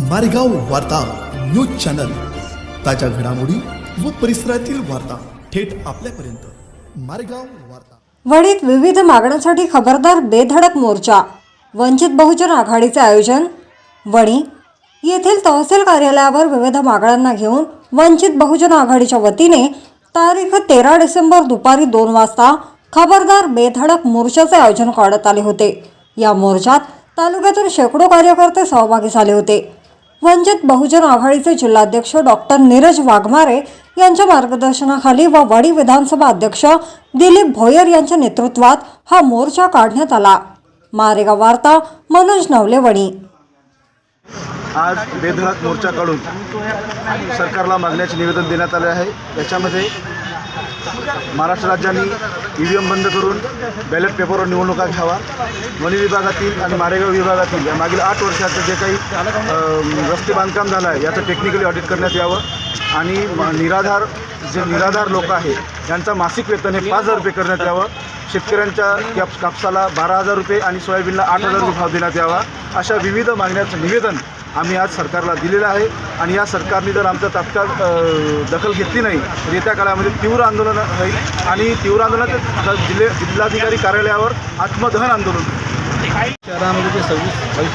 मारेगाव वार्ता news channel. ताज्या घडामोडी व परिसरातील वार्ता थेट आपल्यापर्यंत. मारेगाव वार्ता. वडीत विविध मागण्यांसाठी खबरदार बेधडक मोर्चा. वंचित बहुजन आघाडीचे आयोजन. वणी येथील तहसील कार्यालयावर विविध मागण्यांना घेऊन वंचित बहुजन आघाडीच्या वतीने तारीख तेरा डिसेंबर दुपारी दोन वाजता खबरदार बेधडक मोर्चाचे आयोजन करण्यात आले होते. या मोर्चात तालुक्यातून शेकडो कार्यकर्ते सहभागी झाले होते. वंचित बहुजन आघाडीचे जिल्हाध्यक्ष डॉक्टर नीरज वाघमारे यांच्या मार्गदर्शनाखाली व वडी विधानसभा अध्यक्ष दिलीप भोयर यांच्या नेतृत्वात हा मोर्चा काढण्यात आला. मारेगाव वार्ता मनोज नवले वणी आज बेधडक मोर्चा काढून सरकारला मागण्याचे निवेदन देण्यात आले आहे. याच्यामध्ये महाराष्ट्र राज्याने ई व्ही एम बंद करून बॅलेट पेपरवर निवडणुका घ्यावा. वन विभागातील आणि मारेगाव विभागातील या मागील आठ वर्षाचं जे काही रस्ते बांधकाम झालं आहे याचं टेक्निकली ऑडिट करण्यात यावं. आणि म- निराधार जे निराधार लोक आहेत यांचा मासिक वेतन हे पाच हजार रुपये करण्यात यावं. शेतकऱ्यांच्या काप कापसाला बारा हजार रुपये आणि सोयाबीनला आठ हजार रुपये भाव देण्यात यावा. अशा विविध मागण्याचं निवेदन आम्ही आज सरकारला दिलेलं आहे. आणि या सरकारने जर आमचं तात्काळ दखल घेतली नाही तर येत्या काळामध्ये तीव्र आंदोलन होईल. आणि तीव्र आंदोलनात जिल्हे जिल्हाधिकारी कार्यालयावर आत्मदहन आंदोलन. शहरामध्ये जे सव्वीस बावीस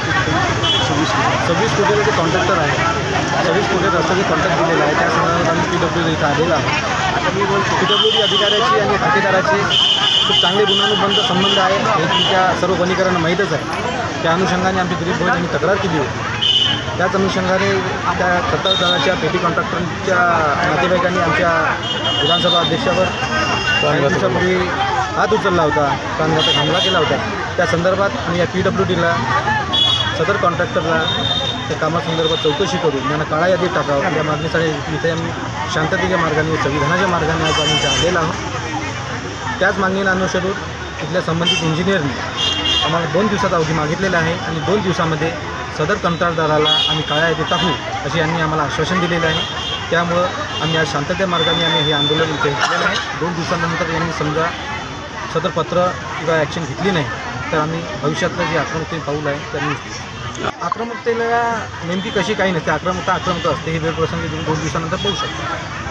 सव्वीस सव्वीस कोटीला जे कॉन्ट्रॅक्टर आहे सव्वीस कोटी रस्त्याचे कॉन्ट्रॅक्ट दिलेला आहे त्या संदर्भात आम्ही पी डब्ल्यू इथं आलेलो आहोत. पी डब्ल्यू डी अधिकाऱ्याची आणि खातेदाराची खूप चांगले गुणानुबंध संबंध आहे. हे तुमच्या सर्व वनीकरांना माहीतच आहे. त्या अनुषंगाने आमची दिलीप भोज यांनी तक्रार केली होती. त्याच अनुषंगाने त्या खताळदाराच्या पेटी कॉन्ट्रॅक्टरच्या नातेवाईकांनी आमच्या विधानसभा अध्यक्षावर काही दिवसापूर्वी हात उचलला होता प्राणघातक हमला केला होता. त्या संदर्भात आम्ही या पी डब्ल्यू डीला सदर कॉन्ट्रॅक्टरला त्या कामासंदर्भात चौकशी करून त्यांना काळा यादीत टाकावं. या मागणीसाठी इथे आम्ही शांततेच्या मार्गाने संविधानाच्या मार्गाने आज आम्ही आलेलो आहोत. त्याच मागणीला अनुसरून तिथल्या संबंधित इंजिनियरनी आम्हाला दोन दिवसात अवधी मागितलेला आहे आणि दोन दिवसामध्ये सदर कंत्राटदाराला आम्ही काळ्या यादीत टाकू असे यांनी आम्हाला आश्वासन दिलेलं आहे. त्यामुळं आम्ही आज शांतते मार्गाने आम्ही हे आंदोलन इथे घेतलेलं आहे. दोन दिवसानंतर यांनी समजा सदर पत्र किंवा ॲक्शन घेतली नाही तर आम्ही भविष्यातलं जे आक्रमकते पाऊल आहे त्यांनी आक्रमकतेला नेमकी कशी काही नसते आक्रमकता आक्रमकता असते हे वेळप्रसंगी तुम्ही दोन दिवसानंतर पाहू शकता.